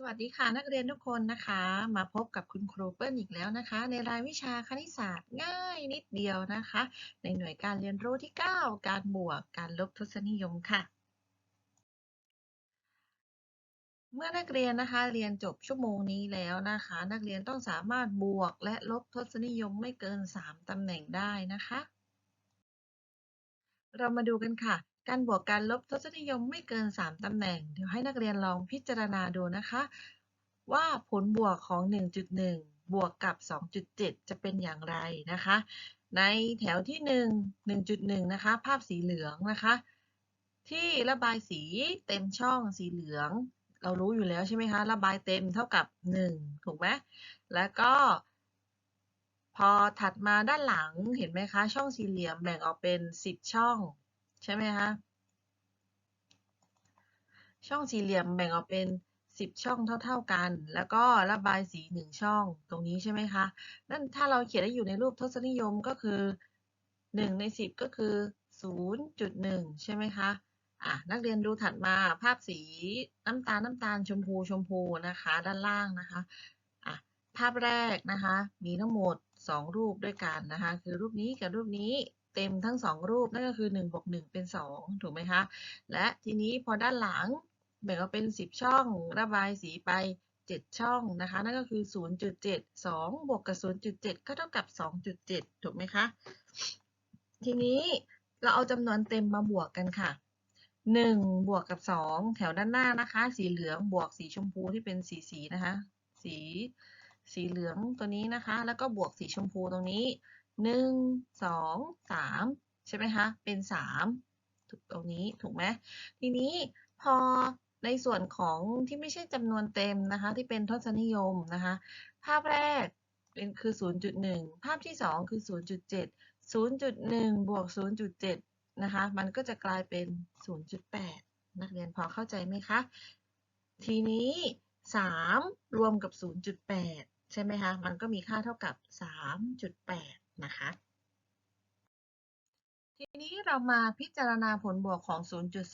สวัสดีค่ะนักเรียนทุกคนนะคะ มาพบกับคุณครูเปิ้ลอีกแล้วนะคะ ในรายวิชาคณิตศาสตร์ง่ายนิดเดียวนะคะ ในหน่วยการเรียนรู้ที่ 9 การบวกการลบทศนิยมค่ะ เมื่อนักเรียนนะคะเรียนจบชั่วโมงนี้แล้วนะคะ นักเรียนต้องสามารถบวกและลบทศนิยมไม่เกิน 3ตำแหน่งได้นะคะ เรามาดูกันค่ะ การบวกการลบทศนิยมไม่เกิน 3 ตำแหน่ง เดี๋ยวให้นักเรียนลองพิจารณาดูนะคะ ว่าผลบวกของ 1.1 บวกกับ 2.7 จะเป็นอย่างไรนะคะ ในแถวที่ 1 1.1 นะคะ ภาพสีเหลืองนะคะ ที่ระบายสีเต็มช่องสีเหลือง เรารู้อยู่แล้วใช่ไหมคะ ระบายเต็มเท่ากับ 1 ถูกไหมแล้วก็พอถัดมาด้านหลังเห็นไหมคะ ช่องสี่เหลี่ยมแบ่งออกเป็น 10 ช่อง ใช่ไหมคะ ช่องสี่เหลี่ยมแบ่งออกเป็น 10 ช่องเท่า ๆกัน แล้วก็ระบายสี 1 ช่องตรงนี้ใช่ไหมคะนั่นถ้าเราเขียนได้อยู่ในรูปทศนิยมก็คือ 1 ใน 10 ก็คือ 0.1 ใช่ไหมคะอะนักเรียนดูถัดมาภาพสีน้ำตาลน้ำตาลชมพูชมพูนะคะ ด้านล่างนะคะอะภาพแรกนะคะ มีทั้งหมด 2 รูปด้วยกันนะคะ คือรูปนี้กับรูปนี้เต็มทั้ง 2 รูปนั่นก็คือ1บวก1เป็น 2 ถูกไหมคะ และทีนี้พอด้านหลัง แบ่งออกเป็น 10 ช่อง ระบายสีไป 7 ช่องนะคะ นั่นก็คือ 0.7 2 บวกกับ 0.7 ก็เท่ากับ 2.7 ถูกไหมคะ ทีนี้เราเอาจำนวนเต็มมาบวกกันค่ะ 1 บวกกับ 2 แถวด้านหน้านะคะ สีเหลืองบวกสีชมพูที่เป็นสีสีนะคะ สีสีเหลืองตัวนี้นะคะ แล้วก็บวกสีชมพูตรงนี้ 1 2 3 ใช่ไหมคะ เป็น 3 ถูกตรงนี้ถูกไหมทีนี้พอ ในส่วนของที่ไม่ใช่จำนวนเต็มนะคะ ที่เป็นทศนิยมนะคะ ภาพแรกเป็นคือ 0.1 ภาพที่ 2 คือ 0.7 0.1 บวก 0.7 นะคะ มันก็จะกลายเป็น 0.8 นักเรียนพอเข้าใจไหมคะ ทีนี้ 3 รวมกับ 0.8 ใช่ไหมคะ มันก็มีค่าเท่ากับ 3.8 นะคะ ทีนี้เรามาพิจารณาผลบวกของ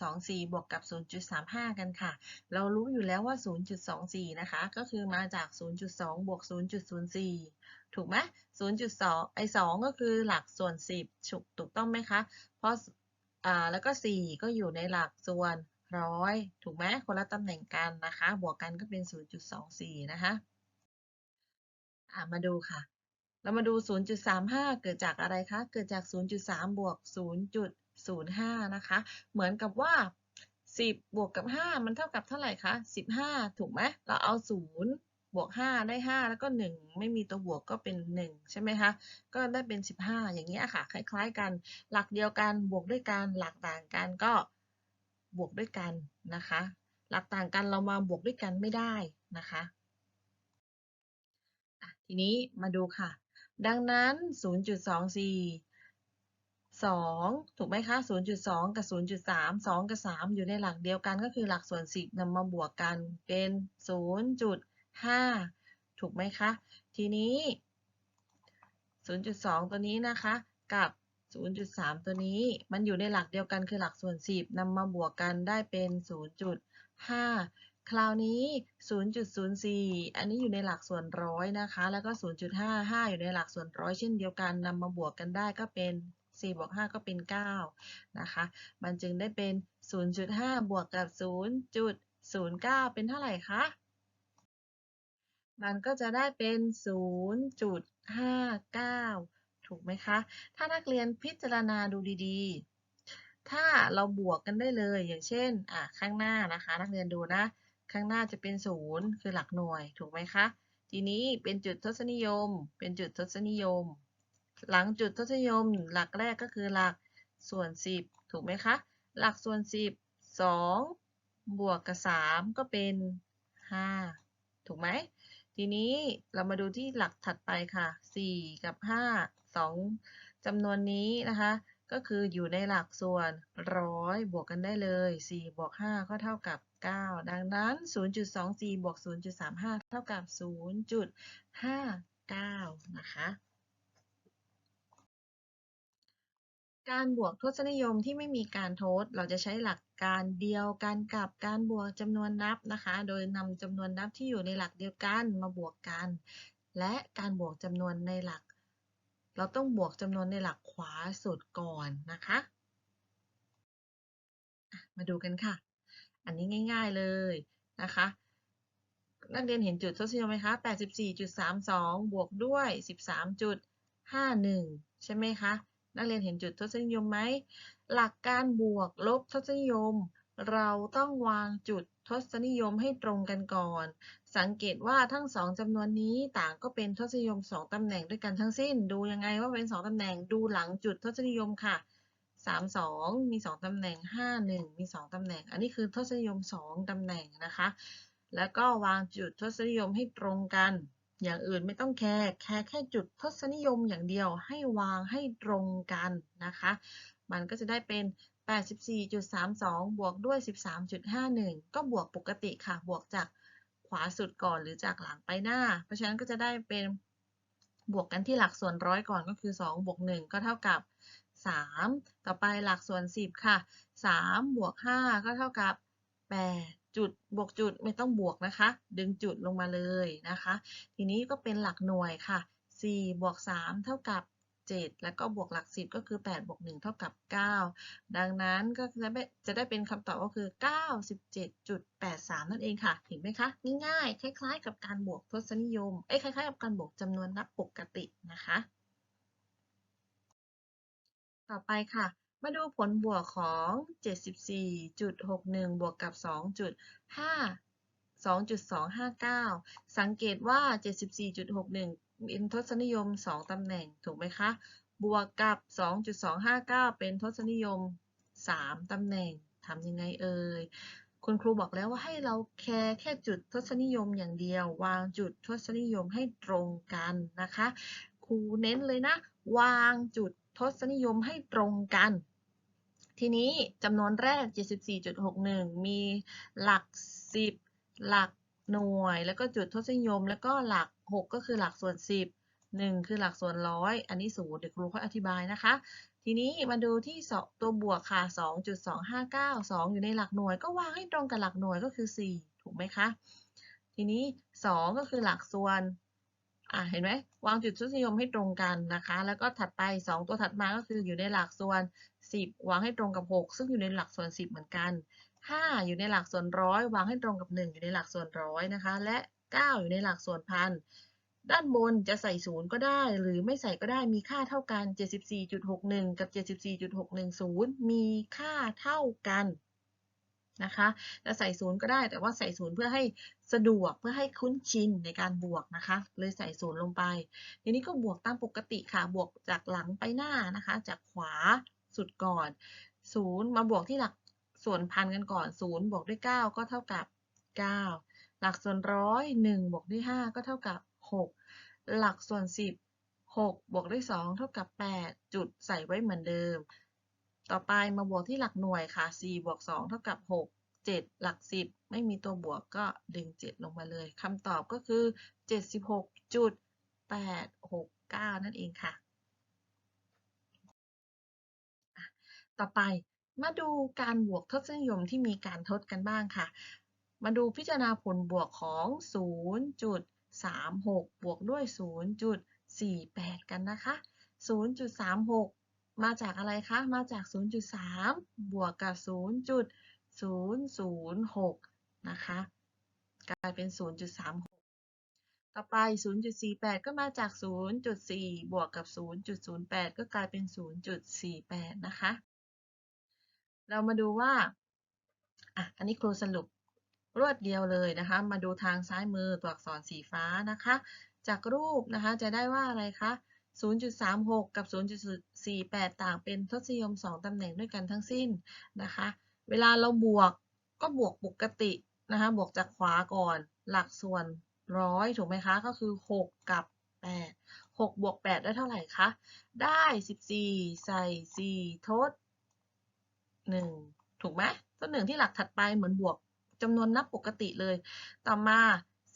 0.24 บวกกับ 0.35 กันค่ะ เรารู้อยู่แล้วว่า 0.24 นะคะ ก็คือมาจาก 0.2 บวก 0.04 ถูกไหม0.2 ไอ2ก็คือหลักส่วน 10 ถูกถูกต้องไหมคะ เพราะอ่าแล้วก็ 4 ก็อยู่ในหลักส่วนร้อยถูกไหมคนละตำแหน่งกันนะคะ บวกกันก็เป็น 0.24 นะคะมาดูค่ะ เรามาดู 0.35 เกิดจากอะไรคะ เกิดจาก 0.3 บวก 0.05 นะคะ เหมือนกับว่า 10 บวกกับ 5 มันเท่ากับเท่าไหร่คะ 15 ถูกไหม เราเอา 0 บวก 5 ได้ 5 แล้วก็ 1 ไม่มีตัวบวกก็เป็น 1 ใช่ไหมคะ ก็ได้เป็น 15 อย่างเงี้ยค่ะ คล้ายๆกัน หลักเดียวกัน บวกด้วยกัน หลักต่างกันก็บวกด้วยกันนะคะ หลักต่างกันเรามาบวกด้วยกันไม่ได้นะคะอะทีนี้มาดูค่ะ ดังนั้น 0.24 2 ถูกไหมคะ 0.2 กับ 0.3 2 กับ 3 อยู่ในหลักเดียวกันก็คือหลักส่วน10นำมาบวกกันเป็น 0.5 ถูกไหมคะ ทีนี้ 0.2 ตัวนี้นะคะ กับ 0.3 ตัวนี้ มันอยู่ในหลักเดียวกันคือหลักส่วน 10นำมาบวกกันได้เป็น 0.5 คราวนี้ 0.04 อันนี้อยู่ในหลักส่วนร้อยนะคะ แล้วก็ 0.55 อยู่ในหลักส่วนร้อยเช่นเดียวกันนำมาบวกกันได้ก็เป็น 4 บวก 5 ก็เป็น 9 นะคะ มันจึงได้เป็น 0.5 บวกกับ 0.09 เป็นเท่าไหร่คะ มันก็จะได้เป็น 0.59 ถูกไหมคะ ถ้านักเรียนพิจารณาดูดีๆถ้าเราบวกกันได้เลยอย่างเช่น อะ ข้างหน้านะคะ นักเรียนดูนะ ข้างหน้าจะเป็น0คือหลักหน่วยถูกไหมคะ ทีนี้เป็นจุดทศนิยม เป็นจุดทศนิยม หลังจุดทศนิยม หลักแรกก็คือหลักส่วน 10 ถูกไหมคะ หลักส่วน 10 2 บวกกับ 3 ก็เป็น 5 ถูกไหม ทีนี้เรามาดูที่หลักถัดไปค่ะ 4 กับ 5 2จำนวนนี้นะคะ ก็คืออยู่ในหลักส่วนร้อยบวกกันได้เลย 4 บวก 5 ก็เท่ากับ 9 ดังนั้น 0.24 บวก 0.35 เท่ากับ 0.59 นะคะ การบวกทศนิยมที่ไม่มีการทด เราจะใช้หลักการเดียวกันกับการบวกจำนวนนับนะคะ โดยนำจำนวนนับที่อยู่ในหลักเดียวกันมาบวกกัน และการบวกจำนวนในหลัก เราต้องบวกจำนวนในหลักขวาสุดก่อนนะคะ มาดูกันค่ะ อันนี้ง่าย ๆเลยนะคะ นักเรียนเห็นจุดทศนิยมไหมคะ 84.32 บวกด้วย 13.51 ใช่ไหมคะ นักเรียนเห็นจุดทศนิยมไหม หลักการบวกลบทศนิยม เราต้องวางจุด ทศนิยมให้ตรงกันก่อน สังเกตว่าทั้งสองจำนวนนี้ต่างก็เป็นทศนิยม 2ตำแหน่งด้วยกันทั้งสิ้น ดูยังไงว่าเป็น 2ตำแหน่ง ดูหลังจุดทศนิยมค่ะ 32 มี 2ตำแหน่ง 51 มี 2ตำแหน่ง อันนี้คือทศนิยม 2ตำแหน่งนะคะ แล้วก็วางจุดทศนิยมให้ตรงกัน อย่างอื่นไม่ต้องแคร์แค่แค่จุดทศนิยมอย่างเดียวให้วางให้ตรงกันนะคะ มันก็จะได้เป็น 84.32 บวกด้วย 13.51 ก็บวกปกติค่ะ บวกจากขวาสุดก่อนหรือจากหลังไปหน้า เพราะฉะนั้นก็จะได้เป็นบวกกันที่หลักส่วนร้อยก่อนก็คือ 2 บวก 1 ก็เท่ากับ 3 ต่อไปหลักส่วน 10 ค่ะ 3 บวก 5 ก็เท่ากับ 8 จุด บวกจุดไม่ต้องบวกนะคะ ดึงจุดลงมาเลยนะคะ ทีนี้ก็เป็นหลักหน่วยค่ะ 4 บวก 3 เท่ากับ 7 แล้วก็บวกหลัก 10 ก็คือ 8 บวก 1 เท่ากับ 9 ดังนั้นก็จะได้จะได้เป็นคำตอบก็คือ 97.83 นั่นเองค่ะ เห็นไหมคะ ง่ายๆ คล้ายๆ กับการบวกทศนิยม เอ้ย คล้ายๆ กับการบวกจำนวนนับปกตินะคะ ต่อไปค่ะมาดูผลบวกของ 74.61 บวกกับ 2.5 2.259 สังเกตว่า 74.61 เป็นทศนิยม 2 ตำแหน่งถูกไหมคะ บวกกับ 2.259 เป็นทศนิยม 3 ตำแหน่งทำยังไงเอ่ยคุณครูบอกแล้วว่าให้เราแคร์แค่จุดทศนิยมอย่างเดียว วางจุดทศนิยมให้ตรงกันนะคะ ครูเน้นเลยนะ วางจุดทศนิยมให้ตรงกัน ทีนี้จำนวนแรก 74.61 มีหลัก 10 หลักหน่วย แล้วก็จุดทศนิยม แล้วก็หลัก 6ก็คือหลักส่วน 10 1 คือหลักส่วนร้อยอันนี้ศูนย์เดี๋ยวครูค่อยอธิบายนะคะ ทีนี้มาดูที่ตัวบวกค่ะ 2.259 2 อยู่ในหลักหน่วยก็วางให้ตรงกับหลักหน่วยก็คือ 4 ถูกไหมคะ ทีนี้ 2 ก็คือหลักส่วนอะเห็นไหมวางจุดทศนิยมให้ตรงกันนะคะ แล้วก็ถัดไป 2 ตัวถัดมาก็คืออยู่ในหลักส่วน 10 วางให้ตรงกับ 6 ซึ่งอยู่ในหลักส่วน 10 เหมือนกัน 5 อยู่ในหลักส่วนร้อยวางให้ตรงกับ 1 อยู่ในหลักส่วนร้อยนะคะ และ 9 อยู่ในหลักส่วนพัน ด้านบนจะใส่ศูนย์ก็ได้ หรือไม่ใส่ก็ได้มีค่าเท่ากัน 74.61 กับ 74.610 มีค่าเท่ากันนะคะจะใส่ศูนย์ก็ได้แต่ว่าใส่ศูนย์เพื่อให้สะดวกเพื่อให้คุ้นชินในการบวกนะคะ เลยใส่ศูนย์ลงไป ทีนี้ก็บวกตามปกติค่ะ บวกจากหลังไปหน้านะคะ จากขวาสุดก่อนศูนย์มาบวกที่หลักส่วนพันกันก่อนศูนย์บวกด้วย 9 ก็เท่ากับ 9 หลักส่วนร้อย1บวกด้วย5ก็เท่ากับ6หลักส่วน10 6บวกด้วย2เท่ากับ8จุดใส่ไว้เหมือนเดิม ต่อไปมาบวกที่หลักหน่วยค่ะ4บวก2เท่ากับ6 7หลัก10ไม่มีตัวบวกก็ดึง7ลงมาเลยคำตอบก็คือ76.869นั่นเองค่ะ ต่อไปมาดูการบวกทศนิยมที่มีการทดกันบ้างค่ะ มาดูพิจารณาผลบวกของ 0.36 บวกด้วย 0.48 กันนะคะ 0.36 มาจากอะไรคะ มาจาก 0.3 บวกกับ 0.006 นะคะ กลายเป็น 0.36 ต่อไป 0.48 ก็มาจาก 0.4 บวกกับ 0.08 ก็กลายเป็น 0.48 นะคะ เรามาดูว่า อะ อันนี้ครูสรุป รวดเดียวเลยนะคะ มาดูทางซ้ายมือตัวอักษรสีฟ้านะคะ จากรูปนะคะจะได้ว่าอะไรคะ 0.36 กับ 0.48 ต่างเป็นทศนิยม 2 ตำแหน่งด้วยกันทั้งสิ้นนะคะ เวลาเราบวกก็บวกปกตินะคะ บวกจากขวาก่อน หลักส่วนร้อยถูกไหมคะ ก็คือ 6 กับ 8 6บวก8ได้เท่าไหร่คะ ได้ 14 ใส่ 4 ทด 1 ถูกไหมทด1ที่หลักถัดไปเหมือนบวก จำนวนนับปกติเลย ต่อมา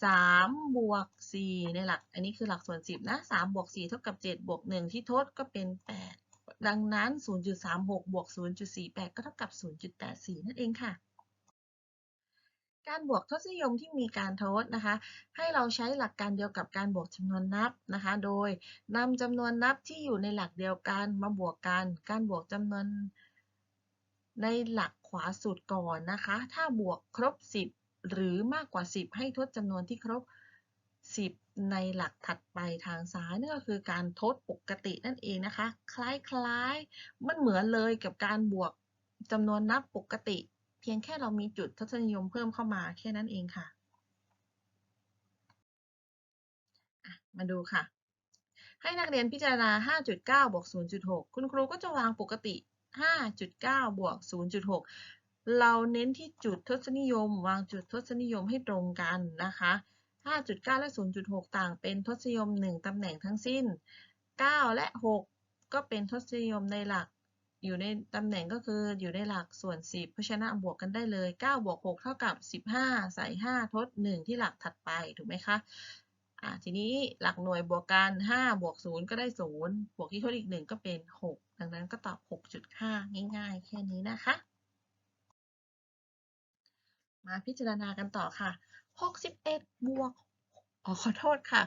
3บวก4ในหลัก อันนี้คือหลักส่วน 10 นะ3บวก4เท่ากับ7บวก1ที่ทดก็เป็น 8 ดังนั้น 0.36 บวก 0.48 ก็เท่ากับ 0.84 นั่นเองค่ะ การบวกทศนิยมที่มีการทดนะคะ ให้เราใช้หลักการเดียวกับการบวกจำนวนนับนะคะ โดยนำจำนวนนับที่อยู่ในหลักเดียวกันมาบวกกัน การบวกจำนวน ในหลักขวาสุดก่อนนะคะ ถ้าบวกครบ 10 หรือมากกว่า 10 ให้ทดจำนวนที่ครบ 10 ในหลักถัดไปทางซ้ายนั่นก็คือการทดปกตินั่นเองนะคะ คล้ายๆ มันเหมือนเลยกับการบวกจำนวนนับปกติ เพียงแค่เรามีจุดทศนิยมเพิ่มเข้ามาแค่นั้นเองค่ะ มาดูค่ะ ให้นักเรียนพิจารณา 5.9บวก0.6 คุณครูก็จะวางปกติ 5.9 บวก 0.6 เราเน้นที่จุดทศนิยม วางจุดทศนิยมให้ตรงกันนะคะ 5.9 และ 0.6 ต่างเป็นทศนิยม 1 ตำแหน่งทั้งสิ้น 9 และ 6 ก็เป็นทศนิยมในหลัก อยู่ในตำแหน่งก็คืออยู่ในหลักส่วน 10 เพราะฉะนั้นบวกกันได้เลย 9 บวก 6 เท่ากับ 15 ใส่ 5 ทด 1 ที่หลักถัดไป ถูกไหมคะ อ่าทีนี้หลักหน่วยบวกกัน5บวก0ก็ได้ 0 บวกที่ทดอีก 1 ก็เป็น 6 ดังนั้นก็ตอบ 6.5 ง่าย ๆ แค่นี้นะคะ มาพิจารณากันต่อค่ะ 61 บวกอ๋อขอโทษค่ะ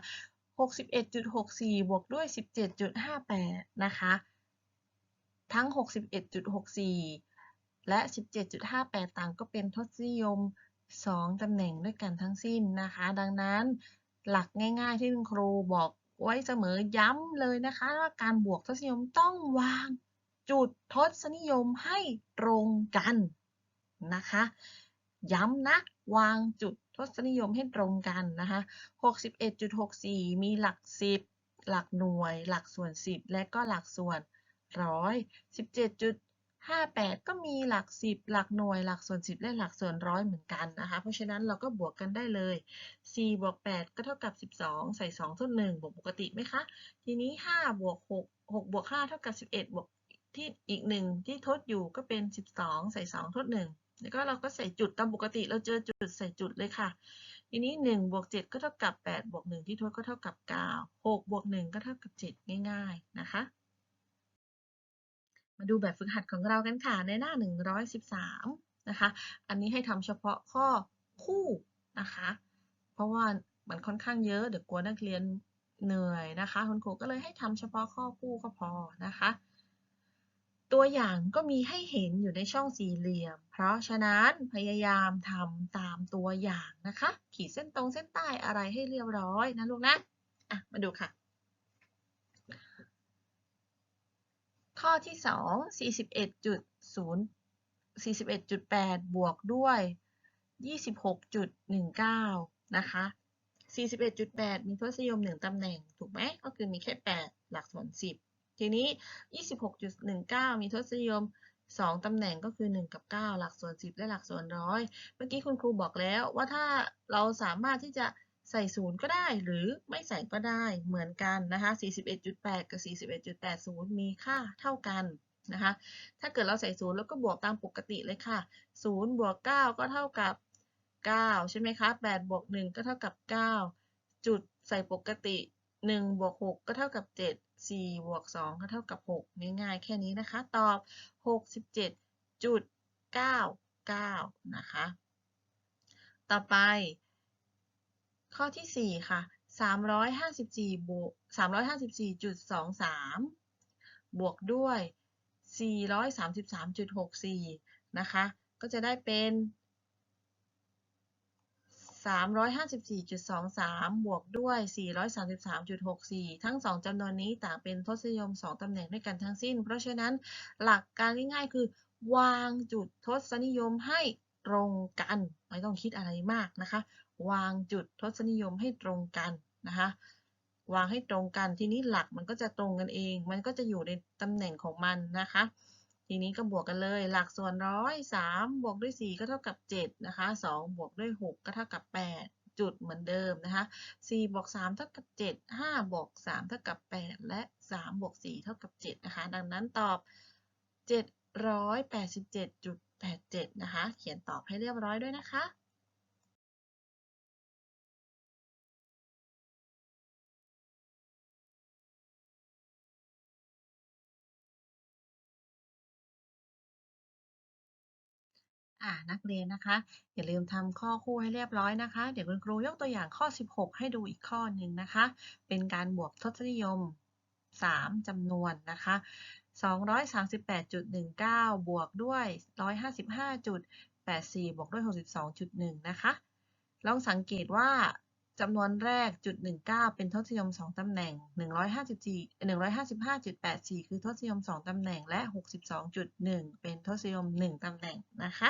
61.64 บวกด้วย 17.58 นะคะ ทั้ง 61.64 และ 17.58 ต่างก็เป็นทศนิยม 2 ตำแหน่งด้วยกันทั้งสิ้นนะคะ ดังนั้น หลักง่าย ๆ ที่คุณครูบอกไว้เสมอย้ำเลยนะคะว่าการบวกทศนิยมต้องวางจุดทศนิยมให้ตรงกันนะคะ ย้ำนะวางจุดทศนิยมให้ตรงกันนะคะ61.64 มีหลัก 10 หลักหน่วย หลักส่วน 10 และก็หลักส่วนร้อย 58 ก็มีหลัก 10 หลักหน่วย หลักส่วน 10 และหลักส่วนร้อยเหมือนกันนะคะ เพราะฉะนั้นเราก็บวกกันได้เลย 4 บวก 8 ก็เท่ากับ 12 ใส่2ทด1บวกปกติไหมคะ ทีนี้ 5 บวก 6 6 บวก 5 เท่ากับ 11 บวกที่อีก 1 ที่ทดอยู่ก็เป็น 12 ใส่ 2 ทด 1 แล้วก็เราก็ใส่จุดตามปกติ เราเจอจุดใส่จุดเลยค่ะ ทีนี้ 1 บวก 7 ก็เท่ากับ 8 บวก 1 ที่ทดก็เท่ากับ 9 6 บวก 1 ก็เท่ากับ 7 ง่าย ๆ นะคะ มาดูแบบฝึกหัดของเรากันค่ะ ในหน้า 113 นะคะ อันนี้ให้ทำเฉพาะข้อคู่นะคะ เพราะว่ามันค่อนข้างเยอะเดี๋ยวกลัวนักเรียนเหนื่อยนะคะ คุณครูก็เลยให้ทำเฉพาะข้อคู่ก็พอนะคะ ตัวอย่างก็มีให้เห็นอยู่ในช่องสี่เหลี่ยม เพราะฉะนั้นพยายามทำตามตัวอย่างนะคะ ขีดเส้นตรงเส้นใต้อะไรให้เรียบร้อยนะลูกนะ อะ มาดูค่ะ ข้อที่ 2 41.0 41.8 บวกด้วย 26.19 นะคะ 41.8 มีทศนิยม 1 ตำแหน่ง ถูกไหม ก็คือมีแค่ 8 หลักส่วน 10 ทีนี้ 26.19 มีทศนิยม 2 ตำแหน่งก็คือ 1 กับ 9 หลักส่วน 10 และหลักส่วนร้อย เมื่อกี้คุณครูบอกแล้วว่าถ้าเราสามารถที่จะ ใส่ศูนย์ก็ได้หรือไม่ใส่ก็ได้เหมือนกันนะคะ 41.8 กับ 41.80 มีค่าเท่ากันนะคะ ถ้าเกิดเราใส่ศูนย์แล้วก็บวกตามปกติเลยค่ะ0บวก9ก็เท่ากับ9ใช่ไหมคะ8บวก1ก็เท่ากับ9จุดใส่ปกติ1บวก6ก็เท่ากับ7 4บวก2ก็เท่ากับ6ง่ายๆแค่นี้นะคะ ตอบ67.99นะคะ ต่อไป ข้อที่ 4 ค่ะ 354บวก354.23 บวกด้วย 433.64 นะคะ ก็จะได้เป็น 354.23 บวกด้วย 433.64 ทั้ง 2จำนวนนี้ต่างเป็นทศนิยม 2ตำแหน่งด้วยกันทั้งสิ้น เพราะฉะนั้นหลักการง่ายๆ คือ วางจุดทศนิยมให้ตรงกัน ไม่ต้องคิดอะไรมากนะคะ วางจุดทศนิยมให้ตรงกันนะคะวางให้ตรงกันทีนี้หลักมันก็จะตรงกันเอง มันก็จะอยู่ในตำแหน่งของมันนะคะ ทีนี้ก็บวกกันเลย หลักส่วนร้อยสามบวกด้วย4ก็เท่ากับ7นะคะ2บวกด้วย6ก็เท่ากับ8จุดเหมือนเดิมนะคะ4บวก3เท่ากับ7 5บวก3เท่ากับ8และ3บวก4เท่ากับ7นะคะ ดังนั้นตอบ787.87นะคะ เขียนตอบให้เรียบร้อยด้วยนะคะ อ่านักเรียนนะคะ อย่าลืมทำข้อคู่ให้เรียบร้อยนะคะ เดี๋ยวคุณครูยกตัวอย่างข้อ 16 ให้ดูอีกข้อหนึ่งนะคะ เป็นการบวกทศนิยม 3จำนวนนะคะ238.19 บวกด้วย 155.84 บวกด้วย 62.1 นะคะ ลองสังเกตว่าจำนวนแรกจุด19 เป็นทศนิยม 2 ตำแหน่ง 154 155.84 คือทศนิยม 2 ตำแหน่ง และ 62.1 เป็นทศนิยม 1 ตำแหน่งนะคะ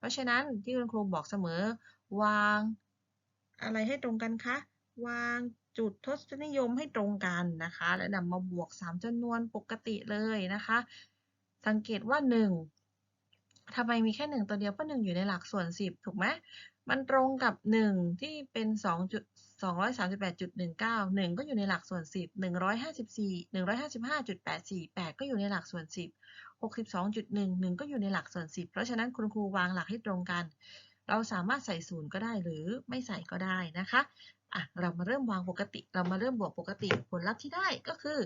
เพราะฉะนั้นที่คุณครูบอกเสมอ วาง อะไรให้ตรงกันคะ วางจุดทศนิยมให้ตรงกันนะคะ แล้วนำมาบวก 3จำนวนปกติเลยนะคะ สังเกตว่า 1 ทำไมมีแค่1ตัวเดียวเพราะ1อยู่ในหลักส่วน10ถูกไหมมันตรงกับ1ที่เป็น2จุด238.19 1ก็อยู่ในหลักส่วน10 154 155.84 8ก็อยู่ในหลักส่วน10 62.1 1ก็อยู่ในหลักส่วน10เพราะฉะนั้นคุณครูวางหลักให้ตรงกัน เราสามารถใส่ศูนย์ก็ได้หรือไม่ใส่ก็ได้นะคะอะเรามาเริ่มวางปกติ เรามาเริ่มบวกปกติผลลัพธ์ที่ได้ก็คือ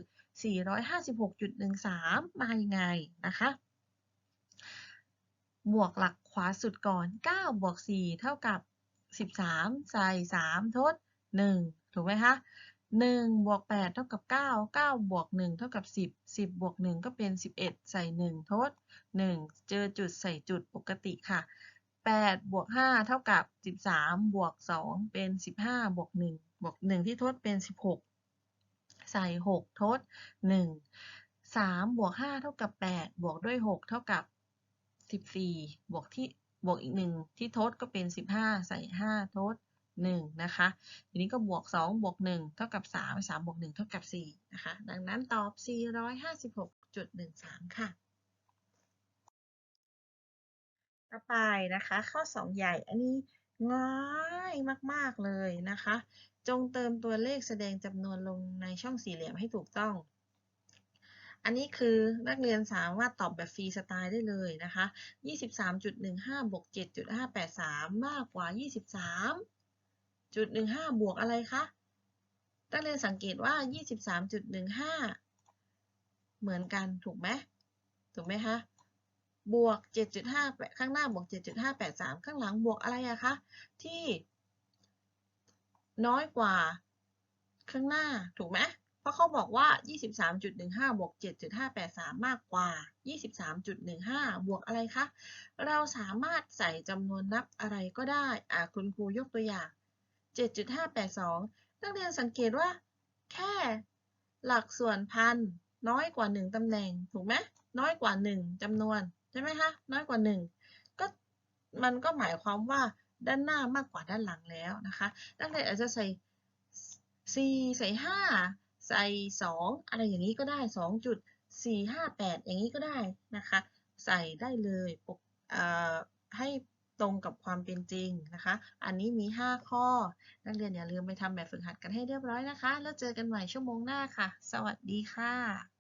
456.13 มายังไงนะคะ บวกหลักขวาสุดก่อน 9 บวก 4 เท่ากับ 13 ใส่ 3 ทด 1 ถูกไหมคะ 1 บวก 8 เท่ากับ 9 9 บวก 1 เท่ากับ 10 10 บวก 1 ก็เป็น 11 ใส่ 1 ทด 1 เจอจุดใส่จุดปกติค่ะ 8 บวก 5 เท่ากับ 13 บวก 2 เป็น 15 บวก 1 บวก 1 ที่ทดเป็น 16 ใส่ 6 ทด 1 3 บวก 5 เท่ากับ 8 บวกด้วย 6 เท่ากับ 14 บวกที่บวกอีก 1 ที่ทดก็เป็น 15 ใส่ 5 ทด 1 นะคะ ทีนี้ก็บวก 2 บวก 1 เท่ากับ 3 3 บวก 1 เท่ากับ 4 นะคะ ดังนั้นตอบ 456.13 ค่ะ ต่อไปนะคะ ข้อ 2 ใหญ่ อันนี้ง่ายมาก ๆ เลยนะคะ จงเติมตัวเลขแสดงจำนวนลงในช่องสี่เหลี่ยมให้ถูกต้อง อันนี้คือนักเรียนสามารถตอบแบบฟรีสไตล์ได้เลยนะคะ 23.15บวก7.583 มากกว่า 23.15 บวกอะไรคะ นักเรียนสังเกตว่า 23.15 เหมือนกันถูกไหมถูกไหมคะ บวก 7.5 ข้างหน้าบวก 7.583 ข้างหลังบวกอะไรอะคะ ที่น้อยกว่าข้างหน้าถูกไหม เพราะเขาบอกว่า 23.15 บวก 7.583 มากกว่า 23.15 บวกอะไรคะ เราสามารถใส่จำนวนนับอะไรก็ได้ อ่าคุณครูยกตัวอย่าง 7.582 นักเรียนสังเกตว่า แค่หลักส่วนพันน้อยกว่า 1ตำแหน่ง ถูกไหมน้อยกว่า 1จำนวน ใช่ไหมคะ น้อยกว่า 1 ก็มันก็หมายความว่าด้านหน้ามากกว่าด้านหลังแล้วนะคะ นักเรียนอาจจะใส่ 4 ใส่ 5 ใส่ 2 อะไรอย่างนี้ก็ได้ 2.458 อย่างนี้ก็ได้นะคะ ใส่ได้เลยปกให้ตรงกับความเป็นจริงนะคะ อันนี้มี 5 ข้อ นักเรียนอย่าลืมไปทำแบบฝึกหัดกันให้เรียบร้อยนะคะ แล้วเจอกันใหม่ชั่วโมงหน้าค่ะ สวัสดีค่ะ